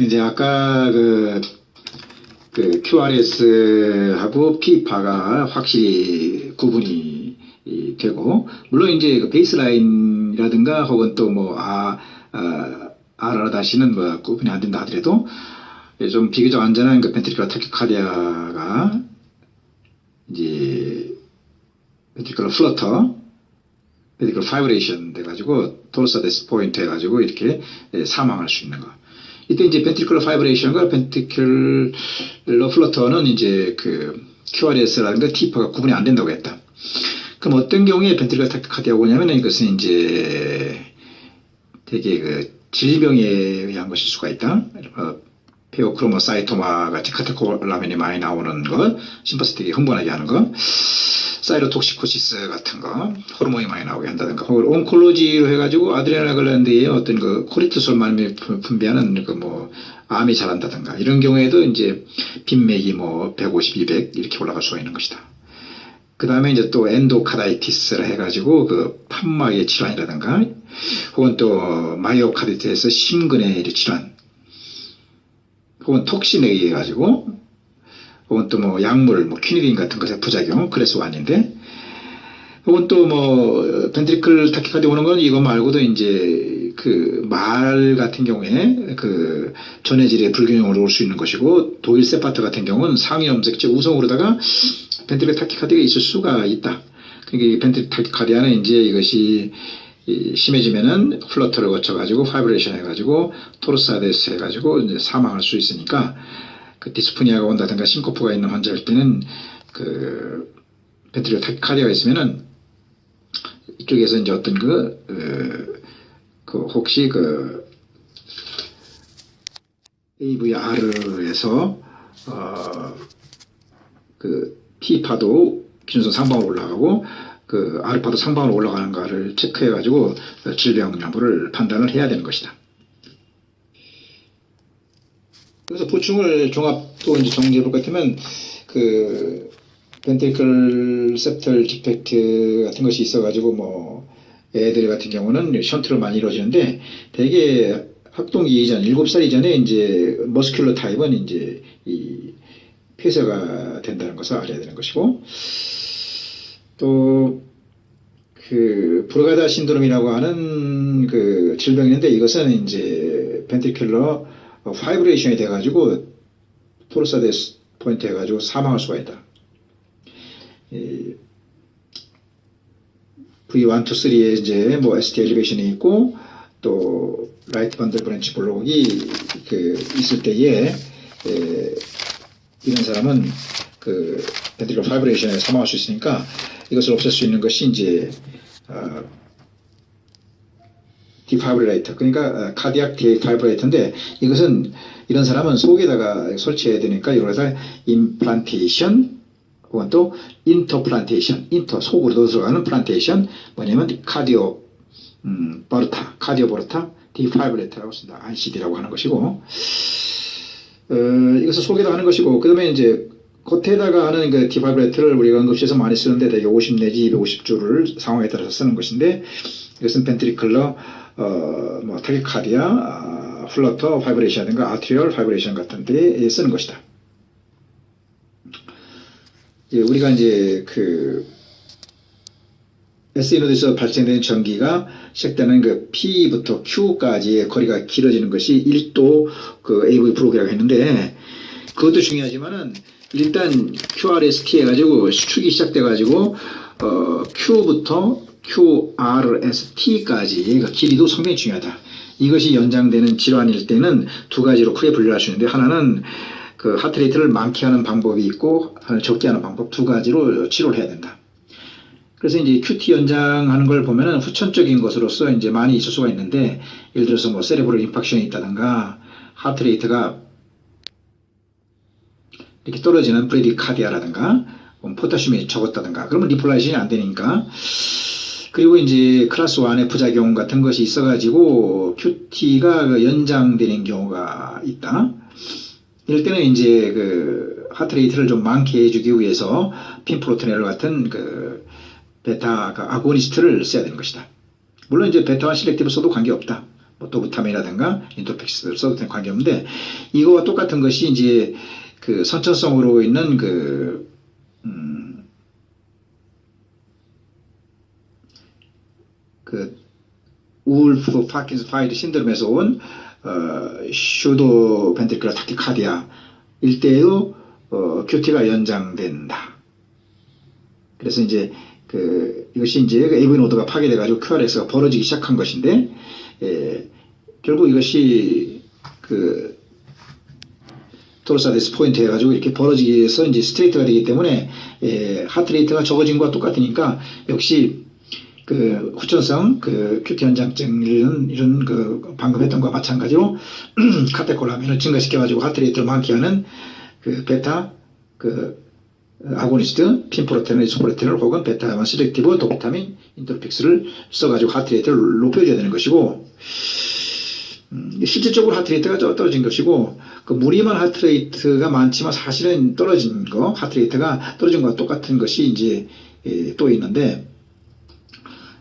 이제 아까 그, 그 QRS하고 P파가 확실히 구분이 이, 되고, 물론 이제 그 베이스라인이라든가 혹은 또 뭐, 아, 아, RR 다시는 뭐 구분이 안 된다 하더라도 좀 비교적 안전한 그 벤트리클 타키카디아가 이제 벤트리클 플러터 벤트리클 파이브레이션 돼가지고 토르사 데스 포인트 해가지고 이렇게 예, 사망할 수 있는 거. 이때 이제 벤트리클러 파이브레이션과 벤트리클러 플러터는 이제 그 QRS라든가 T파가 구분이 안 된다고 했다. 그럼 어떤 경우에 벤트리클러 타키카디아가 오냐면 이것은 이제 되게 그 질병에 의한 것일 수가 있다. 어, 페오크로모사이토마 같이 카테콜라멘이 많이 나오는 것, 심파스틱이 흥분하게 하는 것, 사이로톡시코시스 같은 거, 호르몬이 많이 나오게 한다든가, 온콜로지로 해가지고 아드레날 글랜드의 어떤 그 코르티솔만을 분비하는 그 뭐 암이 자란다든가 이런 경우에도 이제 빈맥이 뭐 150, 200 이렇게 올라갈 수가 있는 것이다. 그 다음에 이제 또 엔도카다이티스를 해가지고 그 판막의 질환이라든가 혹은 또 마이오카디트에서 심근의 질환 혹은 톡신에 의해 가지고 혹은 또 뭐 약물 뭐 퀴니딘 같은 것의 부작용 클래스 1인데 혹은 또 뭐 벤트리클 타키카디 오는 건 이거 말고도 이제 그 말 같은 경우에 그 전해질의 불균형으로 올 수 있는 것이고 독일 세파트 같은 경우는 상위 염색체 우성으로다가 벤트리클 타키카디가 있을 수가 있다. 그러니까 벤트리클 타키카디아는 이제 이것이 이 심해지면은 플러터를 거쳐가지고 파이브레이션 해가지고 토르사데스 해가지고 이제 사망할 수 있으니까 그 디스프니아가 온다든가 싱코프가 있는 환자일 때는 그 벤트리오 타키카디아가 있으면은 이쪽에서 이제 어떤 그, 그, 그 혹시 그 AVR에서 어그 T파도 기준선 상방으로 올라가고 그 아르파도 상방으로 올라가는가를 체크해 가지고 질병 여부를 판단을 해야 되는 것이다. 그래서 보충을 종합 또 이제 정리해 볼 것 같으면 그 벤트리클 septal 디펙트 같은 것이 있어 가지고 뭐 애들 같은 경우는 션트로 많이 이루어지는데 대개 학동기 이전 7살 이전에 이제 머스큘러 타입은 이제 이 폐쇄가 된다는 것을 알아야 되는 것이고 또, 그, 브루가다 신드롬이라고 하는 그 질병이 있는데 이것은 이제 벤트리큘러 파이브레이션이 돼가지고 토르사데스 포인트 해가지고 사망할 수가 있다. 이 V1, 2, 3에 이제 뭐 ST 엘리베이션이 있고 또 라이트 번들 브랜치 블록이 그 있을 때에 에, 이런 사람은 그 벤트리클 파이브레이션에 사망할 수 있으니까 이것을 없앨 수 있는 것이 이제 어, 디파브레이터 그러니까 카디악 디파브레이터인데 이것은 이런 사람은 속에다가 설치해야 되니까 이거를 임플란테이션 혹은 또 인터플란테이션 인터 속으로 들어가는 플란테이션 뭐냐면 카디오 음, 버르타 카디오 버르타 디파브레이터라고 쓴다 ICD라고 하는 것이고. 어, 이것을 속에다 하는 것이고 그 다음에 이제 겉에다가 하는 그 디바브레트를 우리가 응급실에서 많이 쓰는데 대개 50 내지 250주를 상황에 따라서 쓰는 것인데 이것은 벤트리클러 어, 뭐 타기카디아, 아, 플러터 파이브레이션이라든가 아트리얼 파이브레이션 같은 데 쓰는 것이다. 예, 우리가 이제 그 SNO드에서 발생되는 전기가 시작되는 그 P부터 Q까지의 거리가 길어지는 것이 1도 그 AV 브로그라고 했는데 그것도 중요하지만은 일단 QRST 해가지고 수축이 시작돼가지고 어, Q부터 QRST까지 그 길이도 상당히 중요하다. 이것이 연장되는 질환일 때는 두 가지로 크게 분류할 수 있는데 하나는 그 하트레이트를 많게 하는 방법이 있고 적게 하는 방법 두 가지로 치료를 해야 된다. 그래서 이제 QT 연장하는 걸 보면은 후천적인 것으로서 이제 많이 있을 수가 있는데 예를 들어서 뭐 세레브럴 임팍션이 있다든가 하트레이트가 이렇게 떨어지는 브레디카디아라든가 포타슘이 적었다든가 그러면 리플라이션이 안 되니까 그리고 이제 클래스 1의 부작용 같은 것이 있어가지고 QT가 연장되는 경우가 있다. 이럴 때는 이제 그 하트레이트를 좀 많게 해주기 위해서 핀프로토넬 같은 그 베타 그 아고니스트를 써야 되는 것이다. 물론 이제 베타와 실렉티브 써도 관계없다. 뭐 도부타민이라든가 인터펙스를 써도 관계없는데 이거와 똑같은 것이 이제 그 선천성으로 있는 그 음, 그 울프 파킨스 파이드 신드롬에서 온 어, 슈도 벤트리클라 타키카디아 일대에도 어, 큐티가 연장된다. 그래서 이제 그 이것이 이제 AV 노드가 파괴돼가지고 QRS가 벌어지기 시작한 것인데 에, 결국 이것이 그 토르사 데스 포인트 해가지고 이렇게 벌어지기 위해서 이제 스트레이트가 되기 때문에 에, 하트레이트가 적어진 것과 똑같으니까 역시 그 후천성 그 큐티 현장증 이런 이런 그 방금 했던 것과 마찬가지로 카테콜라민을 증가시켜가지고 하트레이트를 많게 하는 그 베타 그 아고니스트 핀프로테인, 이소프로테인을 혹은 베타만 셀렉티브 도파민 인터픽스를 써가지고 하트레이트를 높여줘야 되는 것이고 음, 실질적으로 하트레이트가 저- 떨어진 것이고 그 무리만 하트레이트가 많지만 사실은 떨어진 거 하트레이트가 떨어진 것과 똑같은 것이 이제 예, 또 있는데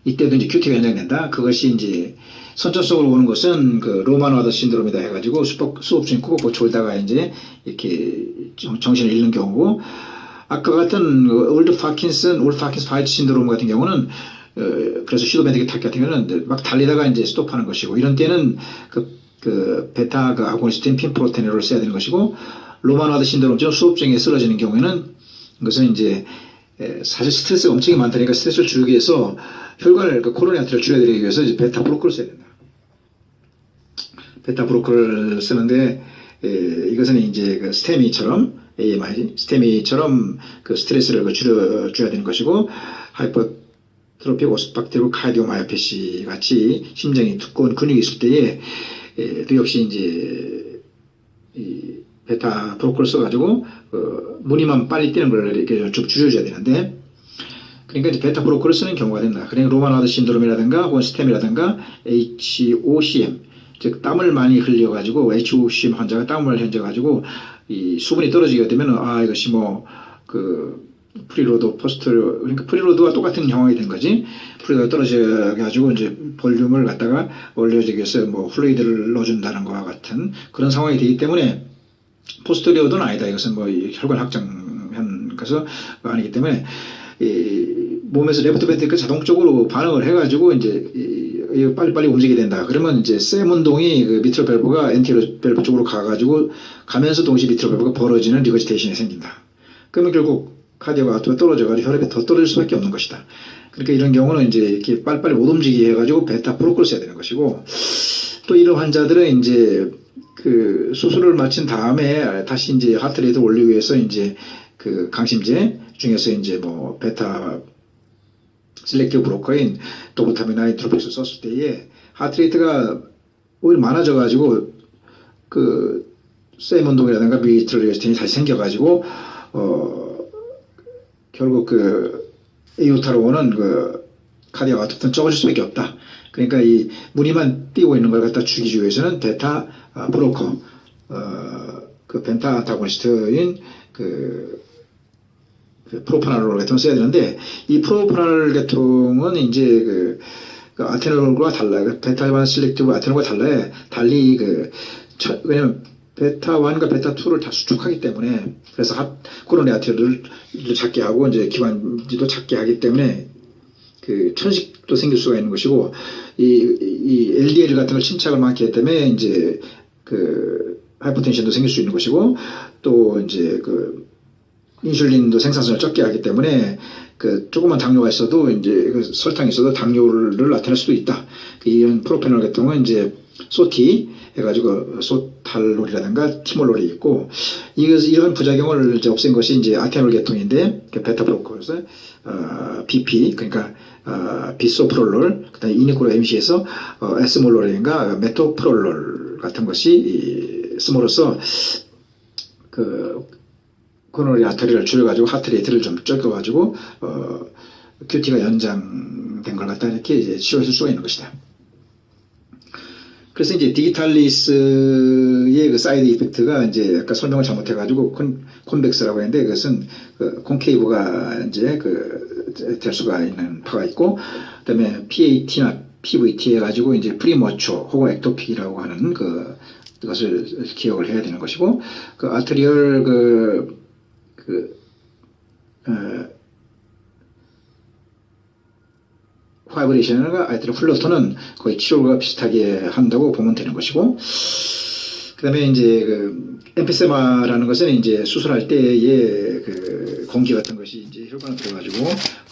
이때도 이제 큐티가 연장된다. 그것이 이제 선천성으로 오는 것은 그 로마노아더 신드롬이다 해가지고 수업, 중에 꼭 졸다가 이제 이렇게 정- 정신을 잃는 경우고 아까 같은 그 올드 파킨슨, 올드 파킨스 파이트 신드롬 같은 경우는 어, 그래서 슈도메딕 탁 같은 경우는 막 달리다가 이제 스톱하는 것이고 이런 때는 그, 그 베타 그 아고니스틴 핀프로테놀을 써야 되는 것이고 로마노아드 신드롬처럼 수업 중에 쓰러지는 경우에는 이것은 이제 에, 사실 스트레스가 엄청 많다니까 스트레스를 줄이기 위해서 혈관을 그 코로나 아트를 줄여드리기 위해서 이제 베타 브로커를 써야 된다. 베타 브로커를 쓰는데 에, 이것은 이제 그 스테미처럼 AMI 스테미처럼 그 스트레스를 그 줄여 줘야 되는 것이고 하이퍼 트로픽 오스박테리고 카디오마이오패시 같이 심장이 두꺼운 근육이 있을 때에 에, 또 역시 이제 이 베타 브로커를 써가지고 어, 무늬만 빨리 뛰는 걸 이렇게 좀 줄여줘야 되는데 그러니까 이제 베타 브로커를 쓰는 경우가 된다. 그러니까 로마나드 신드롬이라든가 혹은 스템이라든가 HOCM 즉 땀을 많이 흘려가지고 HOCM 환자가 땀을 흘려가지고 이 수분이 떨어지게 되면 아 이것이 뭐그 프리로드 포스트 그러니까 프리로드와 똑같은 상황이 된 거지 프리로드가 떨어져 가지고 이제 볼륨을 갖다가 올려주기 위해서 뭐 플루이드를 넣어준다는 것과 같은 그런 상황이 되기 때문에 포스터리어도는 아니다. 이것은 뭐이 혈관 확장한 것은 아니기 때문에 이 몸에서 레프트 벤트리클 자동적으로 반응을 해가지고 이제 이- 이 빨리빨리 움직이게 된다. 그러면 이제 셈 운동이 그 미트로 밸브가 엔티로 밸브 쪽으로 가가지고 가면서 동시에 미트로 밸브가 벌어지는 리거지테이션이 생긴다. 그러면 결국 카디오가 아트가 떨어져가지고 혈압이 더 떨어질 수밖에 없는 것이다. 그러니까 이런 경우는 이제 이렇게 빨리빨리 못 움직이게 해가지고 베타 브로커를 써야 되는 것이고 또 이런 환자들은 이제 그 수술을 마친 다음에 다시 이제 하트 레이트 올리기 위해서 이제 그 강심제 중에서 이제 뭐 베타 셀렉티브 브로커인 도부타민이나 이트로픽스 썼을 때에 하트 레이트가 오히려 많아져 가지고 그셈 운동이라든가 미트로리스틴이 다시 생겨 가지고 어 결국 그 에이오타로 오는 그 카디아 아토프는 적어질 수밖에 없다. 그러니까 이 무늬만 띄고 있는 걸 갖다 죽이기 위해서는 베타 아, 브로커, 어, 그 벤타 안타고니스트인 그, 그 같은 걸 써야 되는데 이 프로파놀 계통은 이제 그, 그 아테놀과 달라요. 베타1 실렉티브 아테놀과 달라요. 달리 그 첫- 왜냐면 베타 1과 베타 2를 다 수축하기 때문에 그래서 핫 코로나 아테를 작게 하고 이제 기관지도 작게 하기 때문에 그 천식도 생길 수가 있는 것이고 이, 이 LDL 같은 걸 침착을 많게 했기 때문에 이제 그 하이퍼텐션도 생길 수 있는 것이고 또 이제 그 인슐린도 생산성을 적게 하기 때문에 그 조그만 당뇨가 있어도 이제 그 설탕이 있어도 당뇨를 나타낼 수도 있다. 이런 프로페놀 같은 경우는 이제 소티 해가지고 소탈롤이라든가 티몰롤이 있고 이런 부작용을 이제 없앤 것이 이제 아테놀 계통인데 그 베타 브로커에서 어, BP 그러니까 어, 비소프롤롤 그다음에 이니코로 MC에서 어, 에스몰롤인가 메토프롤롤 같은 것이 이, 씀으로써 그 코로나리 아터리를 줄여가지고 하트레이트를 좀 적어가지고 어, 큐티가 연장된 걸 갖다 이렇게 이제 치료했을 수가 있는 것이다. 그래서 이제 디지탈리스의 그 사이드 이펙트가 이제 아까 설명을 잘못해가지고 콘, 콘벡스라고 했는데 그것은 그 콘케이브가 이제 그 될 수가 있는 파가 있고 그다음에 PAT나 PVT 해가지고 이제 프리머초 혹은 액토픽이라고 하는 그 그것을 기억을 해야 되는 것이고 그 아트리얼 그, 그 어, 파이브레이션과 아이트리 플러터는 거의 치료가 비슷하게 한다고 보면 되는 것이고 그 다음에 이제 그 엠피세마라는 것은 이제 수술할 때의 그 공기 같은 것이 이제 혈관에 들어가지고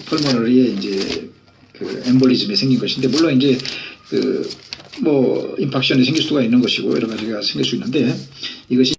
펄모너리에 이제 그 엠볼리즘이 생긴 것인데 물론 이제 그 뭐 임팍션이 생길 수가 있는 것이고 여러 가지가 생길 수 있는데 이것이